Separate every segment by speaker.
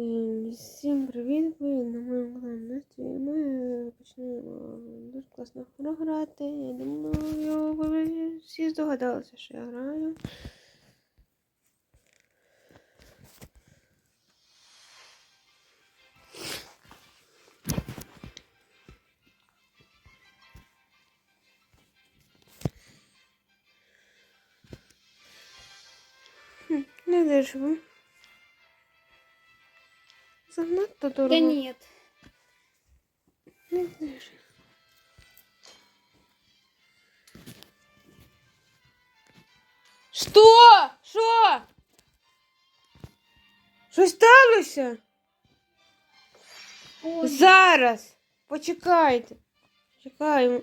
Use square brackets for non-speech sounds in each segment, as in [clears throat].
Speaker 1: Ем, Всім привіт! Ви на моєму каналі Насті. Ми почнемо дуже класно гру грати. Я думаю, ви всі здогадалися, що я граю. Хм, Не дешево. Занадто дорого.
Speaker 2: Да нет.
Speaker 1: Не дешево. Що? Що? Що сталося?
Speaker 2: Ой,
Speaker 1: Зараз. Почекайте. Чекаємо.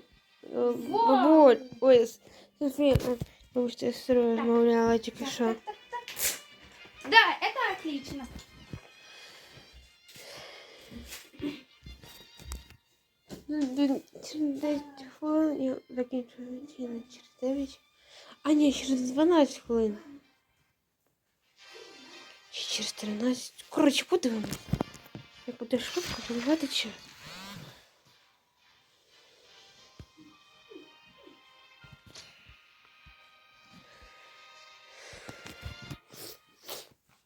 Speaker 1: Е, Бабуль. Ой, С- Софія. е, Вибачте, я з сестрою розмовляла тільки
Speaker 2: так,
Speaker 1: що.
Speaker 2: так, так, так. Да, это отлично.
Speaker 1: Ну, д- Через 10 хвилин я закінчую ціни через 9. А ні, через 12 хвилин. Чи через 13. Коротше, подивимось. Я буду швидко подавати час.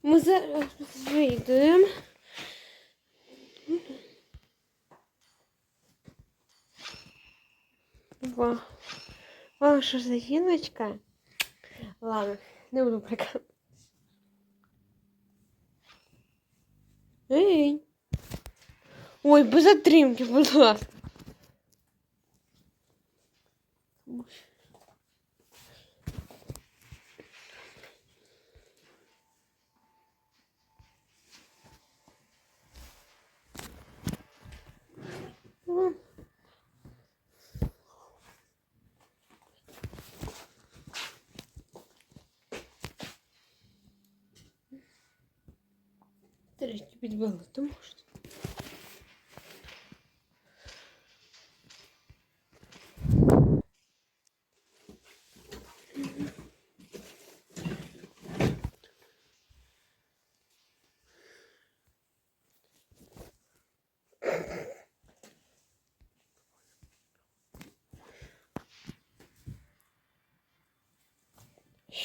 Speaker 1: Ми зараз вийдемо. Ва. Ваша загіночка. Ладно, не буду прикалываться. Ей. Ой, без затримки, будь. Трішки підбили, то можна.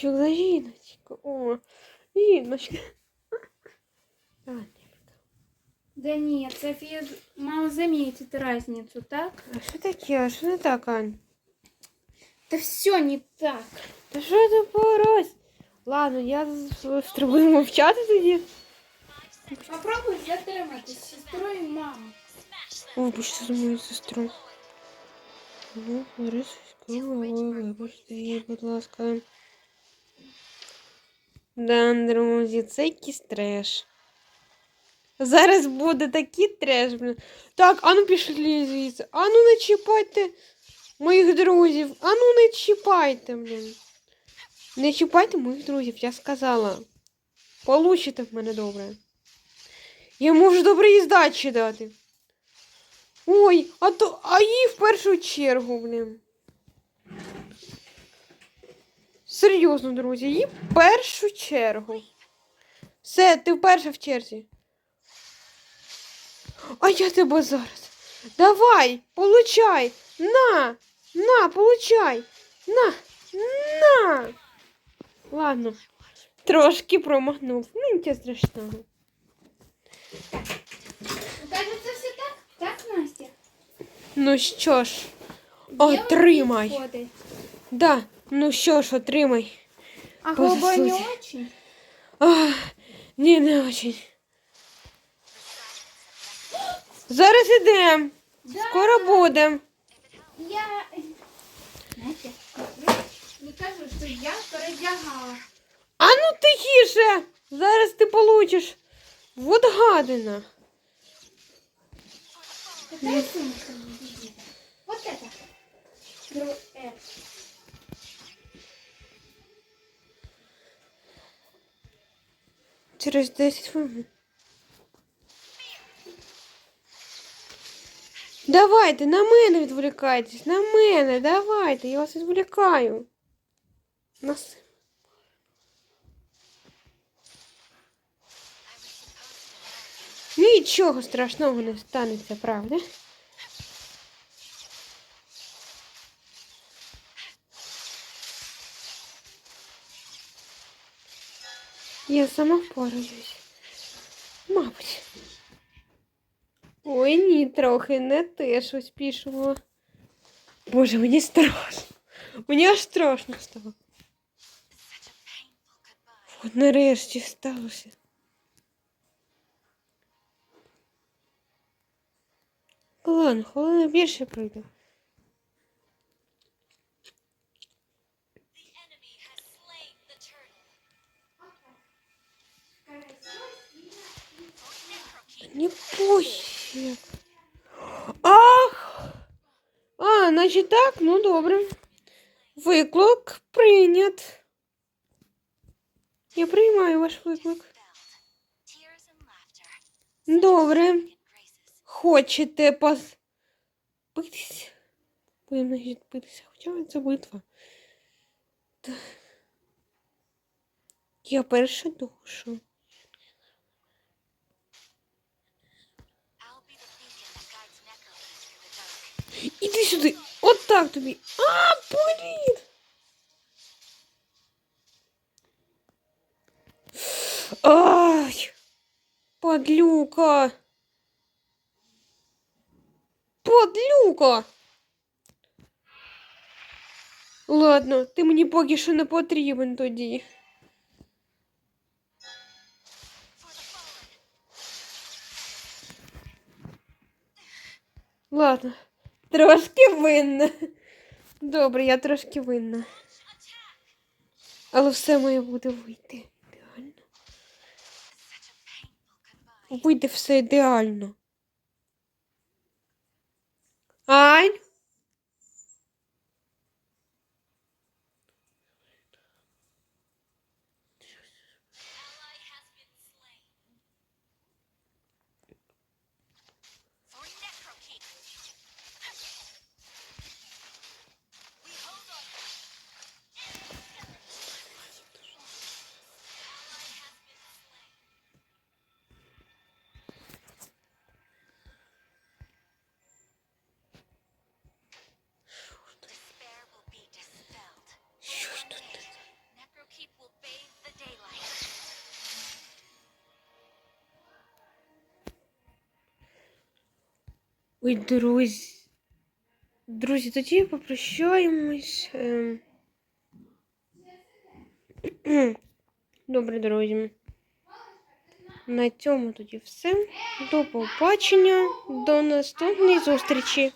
Speaker 1: Що за жіночка? О, жіночка. А, ні.
Speaker 2: Да нет, София мало заметит разницу, так?
Speaker 1: А що таке? А що не так, Ань?
Speaker 2: Да все не так.
Speaker 1: Та що ти порось? Ладно, я з- спробую мовчати тоді.
Speaker 2: Попробуй затримати з сестрою і мамою.
Speaker 1: О, почти з моєю сестрою. Ну, Ларисочка, вибачте її, будь ласка. Да, друзі, це якийсь треш. Зараз буде такий треш, блін. Так, ану пішли звідси. Ану не чіпайте моїх друзів. Ану не чіпайте, блін. Не чіпайте моїх друзів, я сказала. Получите в мене добре. Я можу добре їй здачі дати. Ой, а то а їй в першу чергу, блін. Серйозно, друзі, їй в першу чергу. Все, ти вперше в черзі. А я тебе зараз. Давай, получай. На, на, получай. На, на. Ладно, трошки промахнув. Ну, нічого страшного.
Speaker 2: Кажется, все так? Так, Настя?
Speaker 1: Ну що ж,
Speaker 2: Делай
Speaker 1: отримай.
Speaker 2: підходи.
Speaker 1: Да, ну що ж, отримай.
Speaker 2: А
Speaker 1: По
Speaker 2: голуба не
Speaker 1: суті.
Speaker 2: очень?
Speaker 1: Ах, ні, не очень. Зараз ідем.
Speaker 2: Да.
Speaker 1: Скоро будем.
Speaker 2: Я... Настя, не кажу, що я передягала.
Speaker 1: А ну тихіше. Зараз ти получиш. Вот гадина.
Speaker 2: Какая сумка? Вот это. Э.
Speaker 1: Через 10 хвилин. Давайте, на мене відволікайтесь, на мене, давайте, я вас відволікаю. Нас... Нічого страшного не станеться, правда? Я сама впораюсь. Мабуть. Ой, ні, трохи не те щось пішло. Боже, мені страшно. Мені аж страшно стало. От нарешті сталося. Ладно, хвилина більше пройде.
Speaker 3: The enemy
Speaker 1: Пофіг. Ах! А, значить так, ну добре. Виклик прийнят. Я приймаю ваш виклик. Добре. Хочете пос... битися? Будемо значить, битися. Хоча це битва. Я перша душу. Іди сюди. От так тобі. А, блін. Ай. Подлюка. Подлюка. Ладно, ти мені поки що не потрібен тоді.
Speaker 3: For the fallen.
Speaker 1: Ладно, Трошки винна. Добре, я трошки винна. Але все моє буде вийти. Ідеально. Вийде все ідеально. Ань? Ой, друзі. Друзі, тоді попрощаємось. ем. [clears throat] Добре, друзі. На цьому тоді все. До побачення. До наступної зустрічі.